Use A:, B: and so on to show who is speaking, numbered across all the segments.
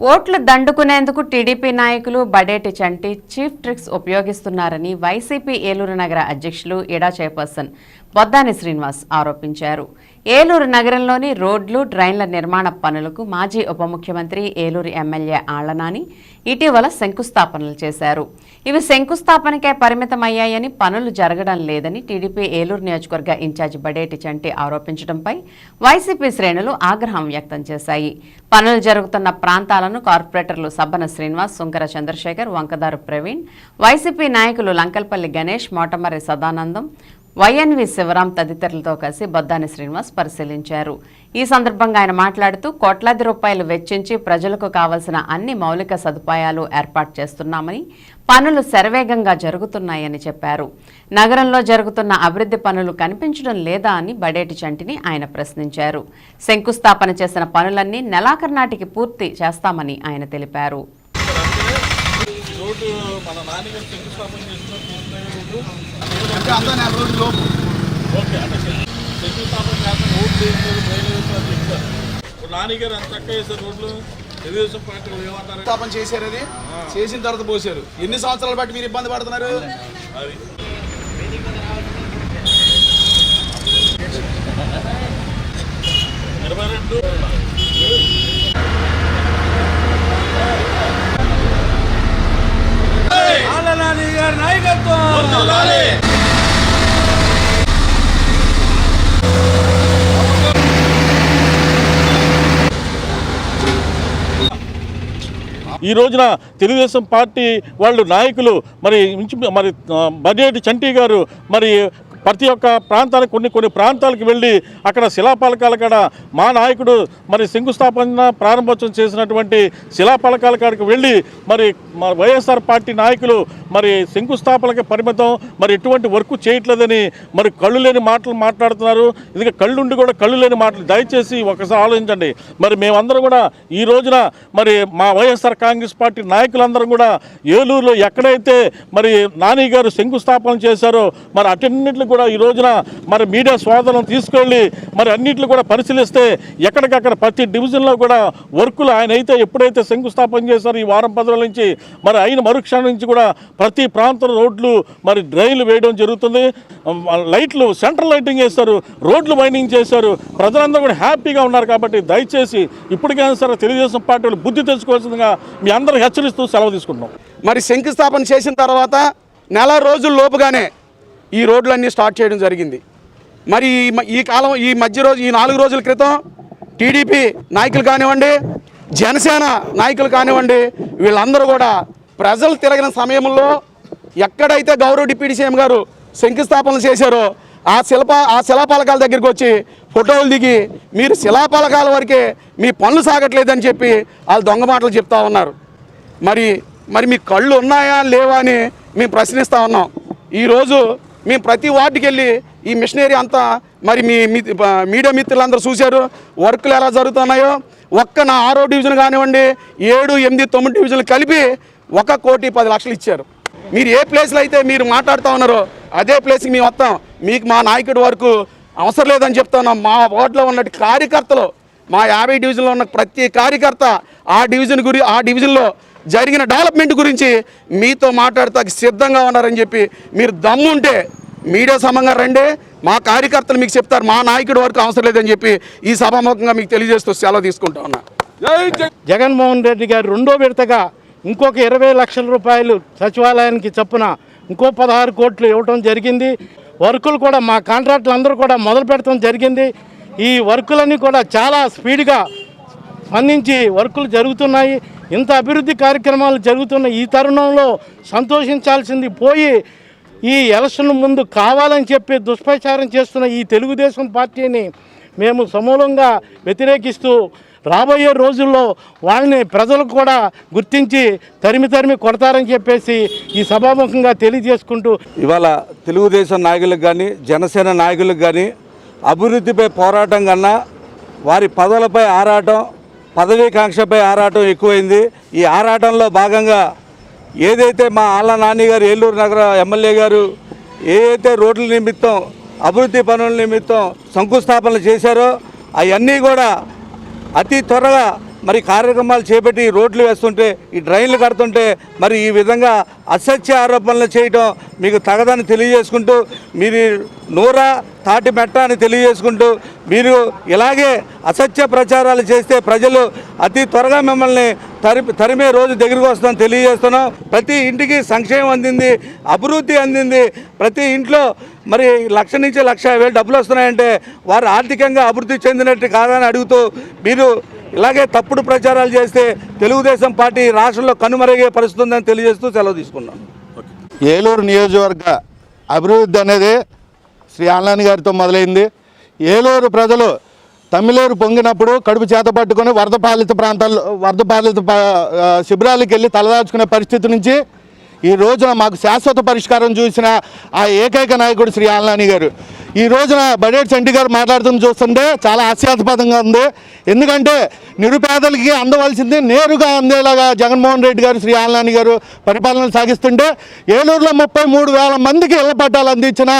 A: ఓట్లు దండుకునేందుకు టీడీపీ నాయకులు బడేటి చంటి చీఫ్ ట్రిక్స్ ఉపయోగిస్తున్నారని వైసీపీ ఏలూరు నగర అధ్యక్షులు ఇడా చైర్పర్సన్ బొద్దాని శ్రీనివాస్ ఆరోపించారు. ఏలూరు నగరంలోని రోడ్లు డ్రైన్ల నిర్మాణ పనులకు మాజీ ఉప ముఖ్యమంత్రి ఏలూరు ఎమ్మెల్యే ఆళ్ళనాని ఇటీవల శంకుస్థాపనలు చేశారు. ఇవి శంకుస్థాపనకే పరిమితమయ్యాయని పనులు జరగడం లేదని టీడీపీ ఏలూరు నియోజకవర్గ ఇన్ఛార్జి బడేటి చంటి ఆరోపించడంపై వైసీపీ శ్రేణులు ఆగ్రహం వ్యక్తం చేశాయి. పనులు జరుగుతున్న ప్రాంతాలను కార్పొరేటర్లు సబ్బన శ్రీనివాస్ సుంకర చంద్రశేఖర్ వంకదారు ప్రవీణ్ వైసీపీ నాయకులు లంకల్పల్లి గణేష్ మోటమర్రి సదానందం వైఎన్వి శివరాం తదితరులతో కలిసి బొద్దాని శ్రీనివాస్ పరిశీలించారు. ఈ సందర్భంగా ఆయన మాట్లాడుతూ కోట్లాది రూపాయలు వెచ్చించి ప్రజలకు కావలసిన అన్ని మౌలిక సదుపాయాలు ఏర్పాటు చేస్తున్నామని పనులు శరవేగంగా జరుగుతున్నాయని చెప్పారు. నగరంలో జరుగుతున్న అభివృద్ధి పనులు కనిపించడం లేదా అని బడేటి చంటిని ఆయన ప్రశ్నించారు. శంకుస్థాపన చేసిన పనులన్నీ నెలాఖరు నాటికి పూర్తి చేస్తామని ఆయన తెలిపారు.
B: రోడ్డు మన నాన్నగారు శంకుస్థాపన చేసిన రోడ్డు.
C: అంటే అంతా నెల రోజుల లోపు.
B: ఓకే అంటే శంకుస్థాపన రోడ్లు వేసారు డ్రైన్ వేసారు అని చెప్తారు. ఇప్పుడు నాన్నగారు అంత చక్కగా వేసారు రోడ్లు తెలుగుదేశం పార్టీ వాళ్ళు ఏమంటారు
C: స్థాపన చేశారు అది. చేసిన తర్వాత పోసారు ఎన్ని సంవత్సరాలు బట్టి మీరు ఇబ్బంది పడుతున్నారు?
B: అది ఇరవై రెండు వర్ధిల్లాలి. ఈ రోజున తెలుగుదేశం పార్టీ వాళ్ళు నాయకులు మరి మరి ఆ, బడ్జెట్ చంటి గారు మరి ప్రతి ఒక్క ప్రాంతానికి కొన్ని కొన్ని ప్రాంతాలకు వెళ్ళి అక్కడ శిలాపలకాల కాడ మా నాయకుడు మరి శంకుస్థాపన ప్రారంభోత్సవం చేసినటువంటి శిలాపలకాల కాడికి వెళ్ళి మరి వైఎస్ఆర్ పార్టీ నాయకులు మరి శంకుస్థాపనకి పరిమితం. మరి ఎటువంటి వర్క్ చేయట్లేదని మరి కళ్ళు లేని మాటలు మాట్లాడుతున్నారు. ఇదిగా కళ్ళుండి కూడా కళ్ళు లేని మాటలు దయచేసి ఒకసారి ఆలోచించండి. మరి మేమందరం కూడా ఈ రోజున మరి మా వైఎస్ఆర్ కాంగ్రెస్ పార్టీ నాయకులందరం కూడా ఏలూరులో ఎక్కడైతే మరి నాని గారు శంకుస్థాపన చేశారో మరి అటన్నింటిని కూడా ఈ రోజున మరి మీడియా స్వాధీనం తీసుకెళ్ళి మరి అన్నింటిని కూడా పరిశీలిస్తే ఎక్కడికక్కడ ప్రతి డివిజన్లో కూడా వర్కులు ఆయన అయితే ఎప్పుడైతే శంకుస్థాపన చేశారో ఈ వారం పది రోజుల నుంచి మరి అయిన మరుక్షణం నుంచి కూడా ప్రతి ప్రాంతం రోడ్లు మరి డ్రైన్లు వేయడం జరుగుతుంది. లైట్లు సెంట్రల్ లైటింగ్ వేస్తారు రోడ్లు మైనింగ్ చేశారు. ప్రజలందరూ కూడా హ్యాపీగా ఉన్నారు కాబట్టి దయచేసి ఇప్పటికైనా సరే తెలుగుదేశం పార్టీ బుద్ధి తెచ్చుకోవాల్సిందిగా మీ అందరూ హెచ్చరిస్తూ సెలవు తీసుకుంటున్నాం.
C: మరి శంకుస్థాపన చేసిన తర్వాత నెల రోజుల లోపుగానే ఈ రోడ్లన్నీ స్టార్ట్ చేయడం జరిగింది. మరి ఈ మ- ఈ కాలం ఈ మధ్య రోజు ఈ నాలుగు రోజుల క్రితం టీడీపీ నాయకులు కానివ్వండి జనసేన నాయకులు కానివ్వండి వీళ్ళందరూ కూడా ప్రజలు తిరగిన సమయంలో ఎక్కడైతే గౌరవ డిప్యూటీ సీఎం గారు శంకుస్థాపనలు చేశారో ఆ శిల్ప ఆ శిలాపలకాల దగ్గరికి వచ్చి ఫోటోలు దిగి మీరు శిలాపలకాల వరకే మీ పనులు సాగట్లేదని చెప్పి వాళ్ళు దొంగ మాటలు చెప్తా ఉన్నారు. మరి మరి మీ కళ్ళు ఉన్నాయా లేవా అని మేము ప్రశ్నిస్తూ ఉన్నాం. ఈరోజు మేము ప్రతి వార్డుకి వెళ్ళి ఈ మిషనరీ అంతా మరి మీ మీడియా మిత్రులందరూ చూశారు. వర్క్లు ఎలా జరుగుతున్నాయో ఒక్క నా ఆరో డివిజన్ కానివ్వండి ఏడు ఎనిమిది తొమ్మిది డివిజన్లు కలిపి ఒక కోటి పది లక్షలు ఇచ్చారు. మీరు ఏ ప్లేస్లో అయితే మీరు మాట్లాడుతూ ఉన్నారో అదే ప్లేస్కి మేము వస్తాం. మీకు మా నాయకుడి వరకు అవసరం లేదని చెప్తున్నాం మా వార్డులో ఉన్నట్టు కార్యకర్తలు మా యాభై డివిజన్లో ఉన్న ప్రతి కార్యకర్త ఆ డివిజన్ గురి ఆ డివిజన్లో జరిగిన డెవలప్మెంట్ గురించి మీతో మాట్లాడతానికి సిద్ధంగా ఉన్నారని చెప్పి మీరు దమ్ముంటే మీడియా సమంగా రండి. మా కార్యకర్తలు మీకు చెప్తారు మా నాయకుడి వరకు అవసరం లేదని చెప్పి ఈ సభాముఖంగా మీకు తెలియజేస్తూ సెలవు తీసుకుంటా ఉన్నా.
D: జగన్మోహన్ రెడ్డి గారు రెండో విడతగా ఇంకొక ఇరవై లక్షల రూపాయలు సచివాలయానికి చొప్పున ఇంకో పదహారు కోట్లు ఇవ్వటం జరిగింది. వర్కులు కూడా మా కాంట్రాక్టులు అందరూ కూడా మొదలు పెట్టడం జరిగింది. ఈ వర్కులన్నీ కూడా చాలా స్పీడ్గా స్పందించి వర్కులు జరుగుతున్నాయి. ఇంత అభివృద్ధి కార్యక్రమాలు జరుగుతున్న ఈ తరుణంలో సంతోషించాల్సింది పోయి ఈ ఎలక్షన్ ముందు కావాలని చెప్పి దుష్ప్రచారం చేస్తున్న ఈ తెలుగుదేశం పార్టీని మేము సమూలంగా వ్యతిరేకిస్తూ రాబోయే రోజుల్లో వాళ్ళని ప్రజలు కూడా గుర్తించి తరిమి తరిమి కొడతారని చెప్పేసి ఈ సభాముఖంగా తెలియజేసుకుంటూ
E: ఇవాళ తెలుగుదేశం నాయకులకు కానీ జనసేన నాయకులకు కానీ అభివృద్ధిపై పోరాటం కన్నా వారి పదవులపై ఆరాటం పదవీకాంక్షపై ఆరాటం ఎక్కువైంది. ఈ ఆరాటంలో భాగంగా ఏదైతే మా ఆళ్ళ నాని గారు ఏలూరు నగర ఎమ్మెల్యే గారు ఏదైతే రోడ్ల నిమిత్తం అభివృద్ధి పనుల నిమిత్తం శంకుస్థాపనలు చేశారో అవన్నీ కూడా అతి త్వరగా మరి కార్యక్రమాలు చేపట్టి రోడ్లు వేస్తుంటే ఈ డ్రైన్లు కడుతుంటే మరి ఈ విధంగా అసత్య ఆరోపణలు చేయటం మీకు తగదని తెలియజేసుకుంటూ మీరు నూరా తాటి మెట్ట అని తెలియజేసుకుంటూ మీరు ఇలాగే అసత్య ప్రచారాలు చేస్తే ప్రజలు అతి త్వరగా మిమ్మల్ని తరి తరిమే రోజు దగ్గరికి వస్తుందని తెలియజేస్తున్నాం. ప్రతి ఇంటికి సంక్షేమం అందింది అభివృద్ధి అందింది. ప్రతి ఇంట్లో మరి లక్ష నుంచి లక్ష వేలు డబ్బులు వస్తున్నాయంటే వారు ఆర్థికంగా అభివృద్ధి చెందినట్టు కాదని అడుగుతూ మీరు ఇలాగే తప్పుడు ప్రచారాలు చేస్తే తెలుగుదేశం పార్టీ రాష్ట్రంలో కనుమరుగే పరిస్థితుందని తెలియజేస్తూ సెలవు తీసుకున్నాం.
F: ఏలూరు నియోజకవర్గ అభివృద్ధి అనేది శ్రీ ఆన్లాని గారితో మొదలైంది. ఏలూరు ప్రజలు తమిళేరు పొంగినప్పుడు కడుపు చేత పట్టుకొని వరద పాలిత ప్రాంతాల్లో వరద పాలిత శిబిరాలకు వెళ్ళి తలదాచుకునే పరిస్థితి నుంచి ఈ రోజున మాకు శాశ్వత పరిష్కారం చూసిన ఆ ఏకైక నాయకుడు శ్రీ ఆల్నాని గారు. ఈ రోజున బడేట్ చంటి గారు మాట్లాడుతున్న చూస్తుంటే చాలా హాస్యాస్పదంగా ఉంది. ఎందుకంటే నిరుపేదలకి అందవలసింది నేరుగా అందేలాగా జగన్మోహన్ రెడ్డి గారు శ్రీ ఆలనాని గారు పరిపాలన సాగిస్తుంటే ఏలూరులో ముప్పై మూడు వేల మందికి ఇళ్ళ పట్టాలు అందించిన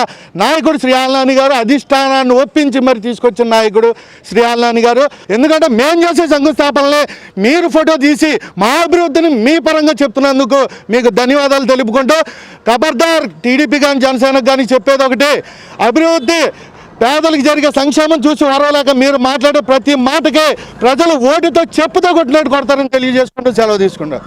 F: నాయకుడు శ్రీ ఆలనాని గారు అధిష్టానాన్ని ఒప్పించి మరి తీసుకొచ్చిన నాయకుడు శ్రీ ఆలనాని గారు. ఎందుకంటే మేము చేసే శంకుస్థాపనలే మీరు ఫోటో తీసి మా అభివృద్ధిని మీ పరంగా చెప్తున్నందుకు మీకు ధన్యవాదాలు తెలుపుకుంటూ ఖబర్దార్ టీడీపీ కానీ జనసేనకు కానీ చెప్పేది ఒకటి. అభివృద్ధి పేదలకు జరిగే సంక్షేమం చూసి ఓరవలేక మీరు మాట్లాడే ప్రతి మాటకే ప్రజలు ఓటుతో చెప్పుతో కొట్టినట్టు కొడతారని తెలియజేసుకుంటూ సెలవు తీసుకుంటారు.